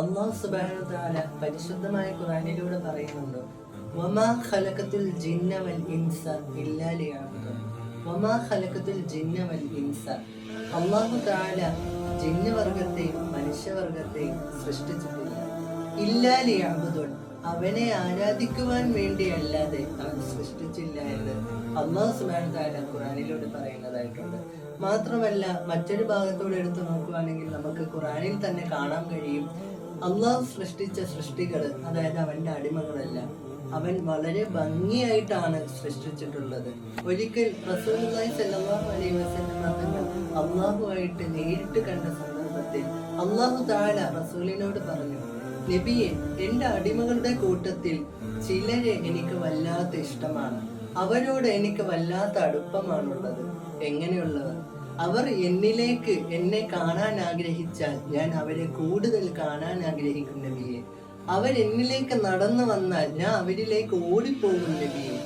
അള്ളാഹു തആല പരിശുദ്ധമായ ഖുറാനിലൂടെ പറയുന്നുണ്ട്. വമാ ഖലഖത്തുൽ ജിന്ന വൽ ഇൻസ ഇല്ലാ ലിയഅബ്ദുൻ വമാ ഖലഖത്തുൽ ജിന്ന വൽ ഇൻസ. അള്ളാഹു തആല ജിന്നവർഗത്തെയും മനുഷ്യവർഗത്തെയും സൃഷ്ടിച്ചിട്ടില്ല. ഇല്ലാ ലിയഅബ്ദുൻ അവനെ ആരാധിക്കുവാൻ വേണ്ടിയല്ലാതെ അവൻ സൃഷ്ടിച്ചില്ല എന്ന് അള്ളാഹു സുബ്ഹാനഹു തആല ഖുർആനിലൂടെ പറയുന്നതായിട്ടുണ്ട്. മാത്രമല്ല മറ്റൊരു ഭാഗത്തോടെ എടുത്തു നോക്കുകയാണെങ്കിൽ നമുക്ക് ഖുറാനിൽ തന്നെ കാണാൻ കഴിയും. അള്ളാഹു സൃഷ്ടിച്ച സൃഷ്ടികൾ അതായത് അവന്റെ അടിമകളല്ല അവൻ വളരെ ഭംഗിയായിട്ടാണ് സൃഷ്ടിച്ചിട്ടുള്ളത്. ഒരിക്കൽ റസൂലുള്ളാഹി സ്വല്ലല്ലാഹു അലൈഹി വസല്ലം തങ്ങൾ നേരിട്ട് കണ്ട സന്ദർഭത്തിൽ അള്ളാഹു താഴ റസൂലിനോട് പറഞ്ഞു നബിയെ എന്റെ അടിമകളുടെ കൂട്ടത്തിൽ ചിലരെ എനിക്ക് വല്ലാത്ത ഇഷ്ടമാണ്. അവരോട് എനിക്ക് വല്ലാത്ത അടുപ്പമാണുള്ളത്. എങ്ങനെയുള്ളവർ? അവർ എന്നിലേക്ക് എന്നെ കാണാൻ ആഗ്രഹിച്ചാൽ ഞാൻ അവരെ കൂടുതൽ കാണാൻ ആഗ്രഹിക്കും നബിയെ. അവർ എന്നിലേക്ക് നടന്നു വന്നാൽ ഞാൻ അവരിലേക്ക് ഓടിപ്പോകും നബിയെ.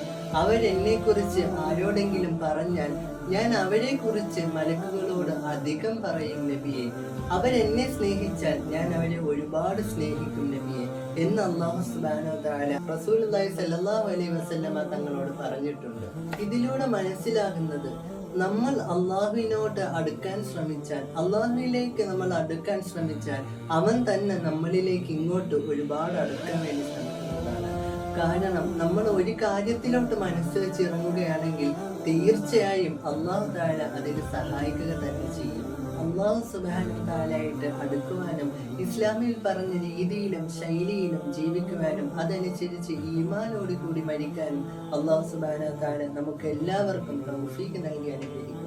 അവരെന്നെ കുറിച്ച് ആരോടെങ്കിലും പറഞ്ഞാൽ ഞാൻ അവരെ കുറിച്ച് മലക്കുകളോട് അധികം പറയും നബിയെ. അവരെന്നെ സ്നേഹിച്ചാൽ ഞാൻ അവരെ ഒരുപാട് സ്നേഹിക്കും നബിയെ എന്ന് അള്ളാഹു സുബാനോ തആല റസൂലുള്ളാഹി സ്വല്ലല്ലാഹു അലൈഹി വസല്ലമ തങ്ങളോട് പറഞ്ഞിട്ടുണ്ട്. ഇതിലൂടെ മനസ്സിലാകുന്നത് നമ്മൾ അള്ളാഹുവിനോട് അടുക്കാൻ ശ്രമിച്ചാൽ അള്ളാഹുവിലേക്ക് നമ്മൾ അടുക്കാൻ ശ്രമിച്ചാൽ അവൻ തന്നെ നമ്മളിലേക്ക് ഇങ്ങോട്ട് ഒരുപാട് അടുക്കാൻ വേണ്ടി ശ്രമിക്കുന്നതാണ്. കാരണം നമ്മൾ ഒരു കാര്യത്തിലോട്ട് മനസ്സ് വെച്ചിറങ്ങുകയാണെങ്കിൽ തീർച്ചയായും അള്ളാഹു താഴെ അതിന് സഹായിക്കുക തന്നെ ചെയ്യും. അള്ളാഹു സുബാനുതാലായിട്ട് അടുക്കുവാനും ഇസ്ലാമിൽ പറഞ്ഞ രീതിയിലും ശൈലിയിലും ജീവിക്കുവാനും അതനുസരിച്ച് ഈമാനോടുകൂടി മരിക്കാനും അള്ളാഹു സുബാനുതാല നമുക്ക് എല്ലാവർക്കും നൽകി അനുഗ്രഹിക്കും